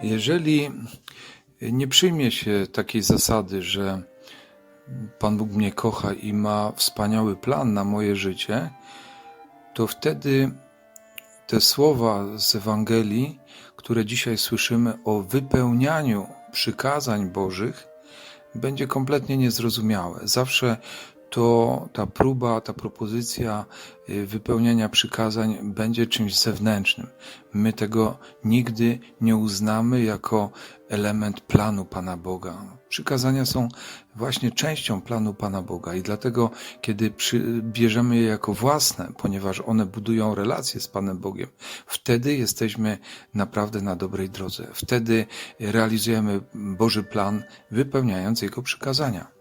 Jeżeli nie przyjmie się takiej zasady, że Pan Bóg mnie kocha i ma wspaniały plan na moje życie, to wtedy te słowa z Ewangelii, które dzisiaj słyszymy o wypełnianiu przykazań Bożych, będzie kompletnie niezrozumiałe. Zawsze to ta próba, ta propozycja y, wypełniania przykazań będzie czymś zewnętrznym. My tego nigdy nie uznamy jako element planu Pana Boga. Przykazania są właśnie częścią planu Pana Boga i dlatego, kiedy przy, bierzemy je jako własne, ponieważ one budują relacje z Panem Bogiem, wtedy jesteśmy naprawdę na dobrej drodze. Wtedy realizujemy Boży plan, wypełniając Jego przykazania.